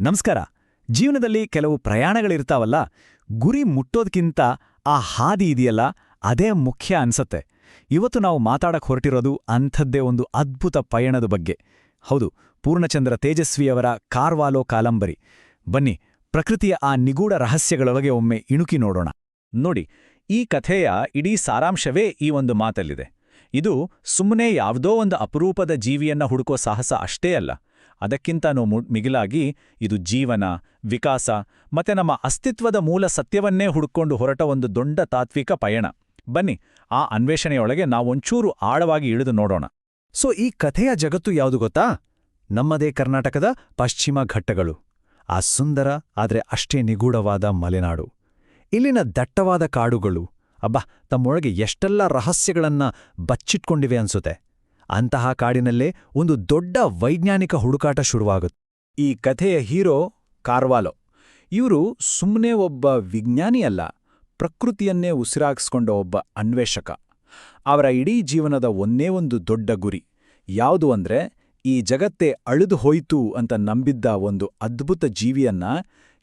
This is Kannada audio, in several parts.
ನಮಸ್ಕಾರ. ಜೀವನದಲ್ಲಿ ಕೆಲವು ಪ್ರಯಾಣಗಳಿರ್ತಾವಲ್ಲ, ಗುರಿ ಮುಟ್ಟೋದ್ಕಿಂತ ಆ ಹಾದಿ ಇದೆಯಲ್ಲ, ಅದೇ ಮುಖ್ಯ ಅನ್ಸತ್ತೆ. ಇವತ್ತು ನಾವು ಮಾತಾಡಕ್ ಹೊರಟಿರೋದು ಅಂಥದ್ದೇ ಒಂದು ಅದ್ಭುತ ಪಯಣದ ಬಗ್ಗೆ. ಹೌದು, ಪೂರ್ಣಚಂದ್ರ ತೇಜಸ್ವಿಯವರ ಕಾರ್ವಾಲೋ ಕಾಲಂಬರಿ. ಬನ್ನಿ, ಪ್ರಕೃತಿಯ ಆ ನಿಗೂಢ ರಹಸ್ಯಗಳೊಳಗೆ ಒಮ್ಮೆ ಇಣುಕಿ ನೋಡೋಣ. ನೋಡಿ, ಈ ಕಥೆಯ ಇಡೀ ಸಾರಾಂಶವೇ ಈ ಒಂದು ಮಾತಲ್ಲಿದೆ. ಇದು ಸುಮ್ಮನೆ ಯಾವುದೋ ಒಂದು ಅಪರೂಪದ ಜೀವಿಯನ್ನ ಹುಡುಕೋ ಸಾಹಸ ಅಷ್ಟೇ ಅಲ್ಲ. ಅದಕ್ಕಿಂತನೂ ಮಿಗಿಲಾಗಿ ಇದು ಜೀವನ, ವಿಕಾಸ ಮತ್ತೆ ನಮ್ಮ ಅಸ್ತಿತ್ವದ ಮೂಲ ಸತ್ಯವನ್ನೇ ಹುಡುಕೊಂಡು ಹೊರಟ ಒಂದು ದೊಡ್ಡ ತಾತ್ವಿಕ ಪಯಣ. ಬನ್ನಿ, ಆ ಅನ್ವೇಷಣೆಯೊಳಗೆ ನಾವೊಂಚೂರು ಆಳವಾಗಿ ಇಳಿದು ನೋಡೋಣ. ಸೊ, ಈ ಕಥೆಯ ಜಗತ್ತು ಯಾವುದು ಗೊತ್ತಾ? ನಮ್ಮದೇ ಕರ್ನಾಟಕದ ಪಶ್ಚಿಮ ಘಟ್ಟಗಳು. ಆ ಸುಂದರ, ಆದರೆ ಅಷ್ಟೇ ನಿಗೂಢವಾದ ಮಲೆನಾಡು. ಇಲ್ಲಿನ ದಟ್ಟವಾದ ಕಾಡುಗಳು. ಅಬ್ಬಾ, ತಮ್ಮೊಳಗೆ ಎಷ್ಟೆಲ್ಲ ರಹಸ್ಯಗಳನ್ನ ಬಚ್ಚಿಟ್ಕೊಂಡಿವೆ ಅನ್ಸುತ್ತೆ. ಅಂತಹ ಕಾಡಿನಲ್ಲೇ ಒಂದು ದೊಡ್ಡ ವೈಜ್ಞಾನಿಕ ಹುಡುಕಾಟ ಶುರುವಾಗುತ್ತೆ. ಈ ಕಥೆಯ ಹೀರೋ ಕಾರ್ವಾಲೋ. ಇವರು ಸುಮ್ಮನೆ ಒಬ್ಬ ವಿಜ್ಞಾನಿ ಅಲ್ಲ, ಪ್ರಕೃತಿಯನ್ನೇ ಉಸಿರಾಗಿಸ್ಕೊಂಡ ಒಬ್ಬ ಅನ್ವೇಷಕ. ಅವರ ಇಡೀ ಜೀವನದ ಒಂದೇ ಒಂದು ದೊಡ್ಡ ಗುರಿ. ಯಾವುದು ಅಂದ್ರೆ, ಈ ಜಗತ್ತೇ ಅಳಿದು ಹೋಯಿತು ಅಂತ ನಂಬಿದ್ದ ಒಂದು ಅದ್ಭುತ ಜೀವಿಯನ್ನ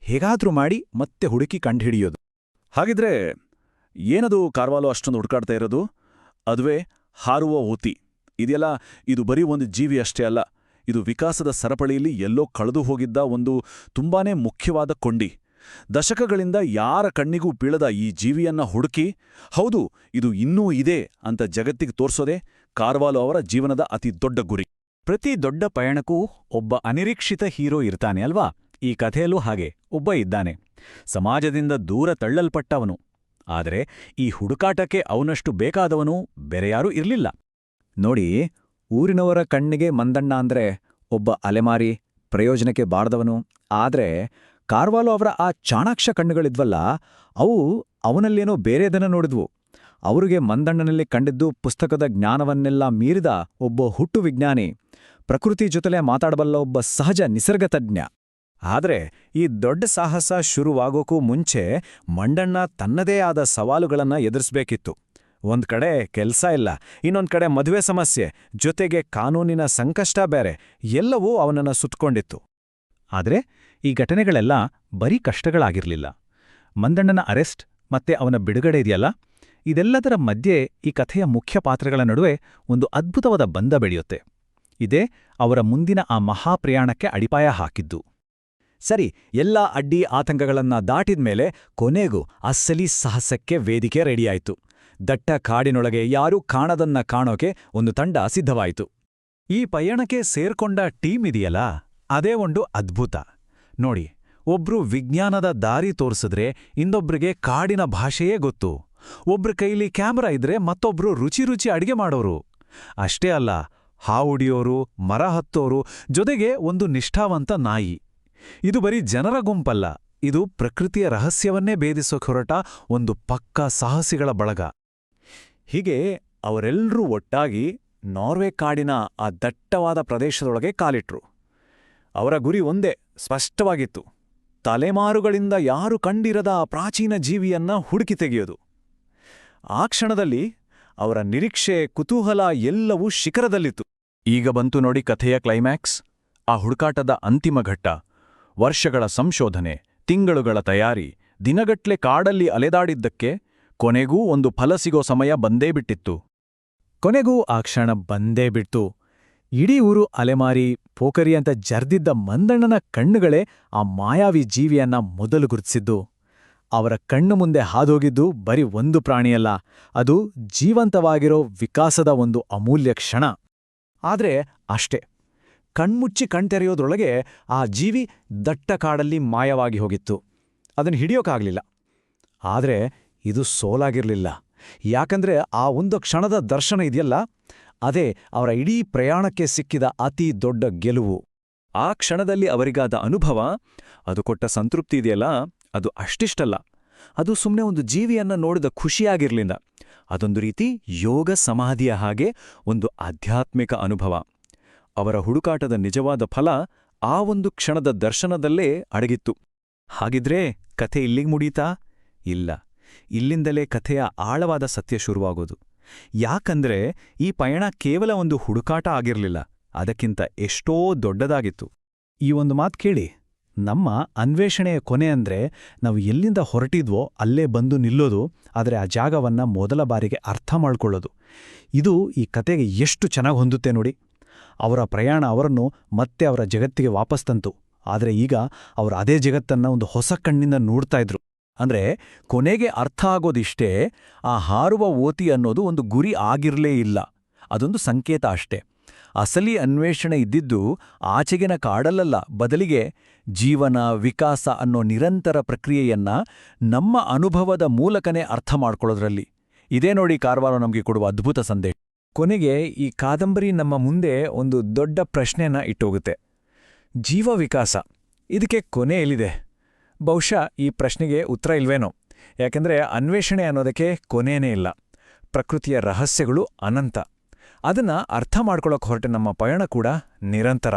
ಹೇಗಾದ್ರೂ ಮಾಡಿ ಮತ್ತೆ ಹುಡುಕಿ ಕಂಡುಹಿಡಿಯೋದು. ಹಾಗಿದ್ರೆ, ಏನದು ಕಾರ್ವಾಲೋ ಅಷ್ಟೊಂದು ಹುಡುಕಾಡ್ತಾ ಇರೋದು? ಅದುವೇ ಹಾರುವ ಓತಿ ಇದೆಯಲ್ಲ, ಇದು ಬರೀ ಒಂದು ಜೀವಿ ಅಷ್ಟೇ ಅಲ್ಲ, ಇದು ವಿಕಾಸದ ಸರಪಳಿಯಲ್ಲಿ ಎಲ್ಲೋ ಕಳೆದು ಹೋಗಿದ್ದ ಒಂದು ತುಂಬಾನೇ ಮುಖ್ಯವಾದ ಕೊಂಡಿ. ದಶಕಗಳಿಂದ ಯಾರ ಕಣ್ಣಿಗೂ ಬೀಳದ ಈ ಜೀವಿಯನ್ನ ಹುಡುಕಿ, ಹೌದು, ಇದು ಇನ್ನೂ ಇದೆ ಅಂತ ಜಗತ್ತಿಗೆ ತೋರ್ಸೋದೇ ಕಾರ್ವಾಲು ಅವರ ಜೀವನದ ಅತಿ ದೊಡ್ಡ ಗುರಿ. ಪ್ರತಿ ದೊಡ್ಡ ಪಯಣಕ್ಕೂ ಒಬ್ಬ ಅನಿರೀಕ್ಷಿತ ಹೀರೋ ಇರ್ತಾನೆ ಅಲ್ವಾ? ಈ ಕಥೆಯಲ್ಲೂ ಹಾಗೆ, ಒಬ್ಬ ಇದ್ದಾನೆ. ಸಮಾಜದಿಂದ ದೂರ ತಳ್ಳಲ್ಪಟ್ಟವನು. ಆದರೆ ಈ ಹುಡುಕಾಟಕ್ಕೆ ಅವನಷ್ಟು ಬೇಕಾದವನು ಬೇರೆಯಾರೂ ಇರ್ಲಿಲ್ಲ. ನೋಡಿ, ಊರಿನವರ ಕಣ್ಣಿಗೆ ಮಂದಣ್ಣ ಅಂದ್ರೆ ಒಬ್ಬ ಅಲೆಮಾರಿ, ಪ್ರಯೋಜನಕ್ಕೆ ಬಾರದವನು. ಆದ್ರೆ, ಕಾರ್ವಾಲೋ ಅವರ ಆ ಚಾಣಾಕ್ಷ ಕಣ್ಣುಗಳಿದ್ವಲ್ಲ, ಅವು ಅವನಲ್ಲೇನೋ ಬೇರೆದನ್ನ ನೋಡಿದ್ವು. ಅವರಿಗೆ ಮಂದಣ್ಣನಲ್ಲಿ ಕಂಡಿದ್ದು ಪುಸ್ತಕದ ಜ್ಞಾನವನ್ನೆಲ್ಲ ಮೀರಿದ ಒಬ್ಬ ಹುಟ್ಟು ವಿಜ್ಞಾನಿ. ಪ್ರಕೃತಿ ಜೊತೆಲೆ ಮಾತಾಡಬಲ್ಲ ಒಬ್ಬ ಸಹಜ ನಿಸರ್ಗತಜ್ಞ. ಆದರೆ, ಈ ದೊಡ್ಡ ಸಾಹಸ ಶುರುವಾಗೋಕ್ಕೂ ಮುಂಚೆ ಮಂಡಣ್ಣ ತನ್ನದೇ ಆದ ಸವಾಲುಗಳನ್ನು ಎದುರಿಸ್ಬೇಕಿತ್ತು. ಒಂದ್ ಕಡೆ ಕೆಲ್ಸ ಇಲ್ಲ, ಇನ್ನೊಂದು ಕಡೆ ಮದುವೆ ಸಮಸ್ಯೆ, ಜೊತೆಗೆ ಕಾನೂನಿನ ಸಂಕಷ್ಟ ಬೇರೆ, ಎಲ್ಲವೂ ಅವನನ್ನ ಸುತ್ತಕೊಂಡಿತ್ತು ಆದರೆ ಈ ಘಟನೆಗಳೆಲ್ಲ ಬರೀ ಕಷ್ಟಗಳಾಗಿರ್ಲಿಲ್ಲ. ಮಂದಣ್ಣನ ಅರೆಸ್ಟ್ ಮತ್ತೆ ಅವನ ಬಿಡುಗಡೆ ಇದೆಯಲ್ಲ, ಇದೆಲ್ಲದರ ಮಧ್ಯೆ ಈ ಕಥೆಯ ಮುಖ್ಯ ಪಾತ್ರಗಳ ನಡುವೆ ಒಂದು ಅದ್ಭುತವಾದ ಬಂಧ ಬೆಳೆಯುತ್ತೆ. ಇದೇ ಅವರ ಮುಂದಿನ ಆ ಮಹಾಪ್ರಯಾಣಕ್ಕೆ ಅಡಿಪಾಯ ಹಾಕಿದ್ದು. ಸರಿ, ಎಲ್ಲ ಅಡ್ಡಿ ಆತಂಕಗಳನ್ನ ದಾಟಿದ್ಮೇಲೆ ಕೊನೆಗೂ ಅಸ್ಸಲಿ ಸಾಹಸಕ್ಕೆ ವೇದಿಕೆ ರೆಡಿಯಾಯಿತು. ದಟ್ಟ ಕಾಡಿನೊಳಗೆ ಯಾರೂ ಕಾಣದನ್ನ ಕಾಣೋಕೆ ಒಂದು ತಂಡ ಸಿದ್ಧವಾಯಿತು. ಈ ಪಯಣಕ್ಕೆ ಸೇರ್ಕೊಂಡ ಟೀಮ್ ಇದೆಯಲ್ಲ? ಅದೇ ಒಂದು ಅದ್ಭುತ. ನೋಡಿ, ಒಬ್ರು ವಿಜ್ಞಾನದ ದಾರಿ ತೋರಿಸಿದ್ರೆ ಇನ್ನೊಬ್ರಿಗೆ ಕಾಡಿನ ಭಾಷೆಯೇ ಗೊತ್ತು. ಒಬ್ರ ಕೈಲಿ ಕ್ಯಾಮ್ರಾ ಇದ್ರೆ ಮತ್ತೊಬ್ರು ರುಚಿ ರುಚಿ ಅಡಿಗೆ ಮಾಡೋರು. ಅಷ್ಟೇ ಅಲ್ಲ ಹಾವುಡಿಯೋರು ಮರ ಹತ್ತೋರು ಜೊತೆಗೆ ಒಂದು ನಿಷ್ಠಾವಂತ ನಾಯಿ. ಇದು ಬರೀ ಜನರ ಗುಂಪಲ್ಲ, ಇದು ಪ್ರಕೃತಿಯ ರಹಸ್ಯವನ್ನೇ ಭೇದಿಸೋಕೆ ಹೊರಟ ಒಂದು ಪಕ್ಕಾ ಸಾಹಸಿಗಳ ಬಳಗ. ಹೀಗೆ ಅವರೆಲ್ಲರೂ ಒಟ್ಟಾಗಿ ನಾರ್ವೆ ಕಾಡಿನ ಆ ದಟ್ಟವಾದ ಪ್ರದೇಶದೊಳಗೆ ಕಾಲಿಟ್ರು. ಅವರ ಗುರಿ ಒಂದೇ, ಸ್ಪಷ್ಟವಾಗಿತ್ತು. ತಲೆಮಾರುಗಳಿಂದ ಯಾರು ಕಂಡಿರದ ಆ ಪ್ರಾಚೀನ ಜೀವಿಯನ್ನ ಹುಡುಕಿ ತೆಗೆಯೋದು. ಆ ಕ್ಷಣದಲ್ಲಿ ಅವರ ನಿರೀಕ್ಷೆ, ಕುತೂಹಲ ಎಲ್ಲವೂ ಶಿಖರದಲ್ಲಿತ್ತು. ಈಗ ಬಂತು ನೋಡಿ ಕಥೆಯ ಕ್ಲೈಮ್ಯಾಕ್ಸ್. ಆ ಹುಡುಕಾಟದ ಅಂತಿಮ ಘಟ್ಟ, ವರ್ಷಗಳ ಸಂಶೋಧನೆ, ತಿಂಗಳುಗಳ ತಯಾರಿ, ದಿನಗಟ್ಲೆ ಕಾಡಲ್ಲಿ ಅಲೆದಾಡಿದ್ದಕ್ಕೆ ಕೊನೆಗೂ ಒಂದು ಫಲ ಸಿಗೋ ಸಮಯ ಬಂದೇ ಬಿಟ್ಟಿತ್ತು. ಕೊನೆಗೂ ಆ ಕ್ಷಣ ಬಂದೇ ಬಿಟ್ಟು ಇಡೀ ಊರು ಅಲೆಮಾರಿ ಪೋಖರಿ ಅಂತ ಜರ್ದಿದ್ದ ಮಂದಣ್ಣನ ಕಣ್ಣುಗಳೇ ಆ ಮಾಯಾವಿ ಜೀವಿಯನ್ನ ಮೊದಲು ಗುರುತಿಸಿದ್ದು. ಅವರ ಕಣ್ಣು ಮುಂದೆ ಹಾದೋಗಿದ್ದು ಬರೀ ಒಂದು ಪ್ರಾಣಿಯಲ್ಲ, ಅದು ಜೀವಂತವಾಗಿರೋ ವಿಕಾಸದ ಒಂದು ಅಮೂಲ್ಯ ಕ್ಷಣ. ಆದ್ರೆ ಅಷ್ಟೇ, ಕಣ್ಮುಚ್ಚಿ ಕಣ್ತೆರೆಯೋದ್ರೊಳಗೆ ಆ ಜೀವಿ ದಟ್ಟ ಕಾಡಲ್ಲಿ ಮಾಯವಾಗಿ ಹೋಗಿತ್ತು. ಅದನ್ನು ಹಿಡಿಯೋಕ್ಕಾಗಲಿಲ್ಲ ಆದ್ರೆ ಇದು ಸೋಲಾಗಿರಲಿಲ್ಲ. ಯಾಕಂದ್ರೆ ಆ ಒಂದು ಕ್ಷಣದ ದರ್ಶನ ಇದೆಯಲ್ಲ, ಅದೇ ಅವರ ಇಡೀ ಪ್ರಯಾಣಕ್ಕೆ ಸಿಕ್ಕಿದ ಅತಿ ದೊಡ್ಡ ಗೆಲುವು. ಆ ಕ್ಷಣದಲ್ಲಿ ಅವರಿಗಾದ ಅನುಭವ, ಅದು ಕೊಟ್ಟ ಸಂತೃಪ್ತಿ ಇದೆಯಲ್ಲ, ಅದು ಅಷ್ಟಿಷ್ಟಲ್ಲ. ಅದು ಸುಮ್ಮನೆ ಒಂದು ಜೀವಿಯನ್ನ ನೋಡಿದ ಖುಷಿಯಾಗಿರ್ಲಿಲ್ಲ ಅದೊಂದು ರೀತಿ ಯೋಗ ಸಮಾಧಿಯ ಹಾಗೆ ಒಂದು ಆಧ್ಯಾತ್ಮಿಕ ಅನುಭವ. ಅವರ ಹುಡುಕಾಟದ ನಿಜವಾದ ಫಲ ಆ ಒಂದು ಕ್ಷಣದ ದರ್ಶನದಲ್ಲೇ ಅಡಗಿತ್ತು. ಹಾಗಿದ್ರೆ ಕಥೆ ಇಲ್ಲಿಗೆ ಮುಡೀತಾ? ಇಲ್ಲ. ಇಲ್ಲಿಂದಲೇ ಕಥೆಯ ಆಳವಾದ ಸತ್ಯ ಶುರುವಾಗೋದು. ಯಾಕಂದ್ರೆ ಈ ಪಯಣ ಕೇವಲ ಒಂದು ಹುಡುಕಾಟ ಆಗಿರಲಿಲ್ಲ, ಅದಕ್ಕಿಂತ ಎಷ್ಟೋ ದೊಡ್ಡದಾಗಿತ್ತು. ಈ ಒಂದು ಮಾತು ಕೇಳಿ, ನಮ್ಮ ಅನ್ವೇಷಣೆಯ ಕೊನೆ ಅಂದ್ರೆ ನಾವು ಎಲ್ಲಿಂದ ಹೊರಟಿದ್ವೋ ಅಲ್ಲೇ ಬಂದು ನಿಲ್ಲೋದು, ಆದರೆ ಆ ಜಾಗವನ್ನ ಮೊದಲ ಬಾರಿಗೆ ಅರ್ಥ ಮಾಡಿಕೊಳ್ಳೋದು. ಇದು ಈ ಕತೆಗೆ ಎಷ್ಟು ಚೆನ್ನಾಗಿ ಹೊಂದುತ್ತೆ ನೋಡಿ. ಅವರ ಪ್ರಯಾಣ ಅವರನ್ನು ಮತ್ತೆ ಅವರ ಜಗತ್ತಿಗೆ ವಾಪಸ್ ತಂತು, ಆದರೆ ಈಗ ಅವರು ಅದೇ ಜಗತ್ತನ್ನ ಒಂದು ಹೊಸ ಕಣ್ಣಿಂದ ನೋಡ್ತಾ ಇದ್ರು. ಅಂದ್ರೆ ಕೊನೆಗೆ ಅರ್ಥ ಆಗೋದಿಷ್ಟೇ ಆ ಹಾರುವ ಓತಿ ಅನ್ನೋದು ಒಂದು ಗುರಿ ಆಗಿರಲೇ ಇಲ್ಲ. ಅದೊಂದು ಸಂಕೇತ ಅಷ್ಟೇ. ಅಸಲಿ ಅನ್ವೇಷಣೆ ಇದ್ದಿದ್ದು ಆಚೆಗಿನ ಕಾಡಲ್ಲಲ್ಲ. ಬದಲಿಗೆ ಜೀವನ, ವಿಕಾಸ ಅನ್ನೋ ನಿರಂತರ ಪ್ರಕ್ರಿಯೆಯನ್ನ ನಮ್ಮ ಅನುಭವದ ಮೂಲಕನೇ ಅರ್ಥ ಮಾಡ್ಕೊಳ್ಳೋದ್ರಲ್ಲಿ. ಇದೇ ನೋಡಿ ಕಾರವಾರ ನಮಗೆ ಕೊಡುವ ಅದ್ಭುತ ಸಂದೇಶ. ಕೊನೆಗೆ ಈ ಕಾದಂಬರಿ ನಮ್ಮ ಮುಂದೆ ಒಂದು ದೊಡ್ಡ ಪ್ರಶ್ನೆನ ಇಟ್ಟೋಗುತ್ತೆ. ಜೀವ ವಿಕಾಸ, ಇದಕ್ಕೆ ಕೊನೆ ಎಲ್ಲಿದೆ? ಬಹುಶಃ ಈ ಪ್ರಶ್ನೆಗೆ ಉತ್ತರ ಇಲ್ವೇನೋ. ಯಾಕೆಂದರೆ ಅನ್ವೇಷಣೆ ಅನ್ನೋದಕ್ಕೆ ಕೊನೆಯೇ ಇಲ್ಲ. ಪ್ರಕೃತಿಯ ರಹಸ್ಯಗಳು ಅನಂತ. ಅದನ್ನ ಅರ್ಥ ಮಾಡ್ಕೊಳ್ಳೋಕೆ ಹೊರಟೆ ನಮ್ಮ ಪಯಣ ಕೂಡ ನಿರಂತರ.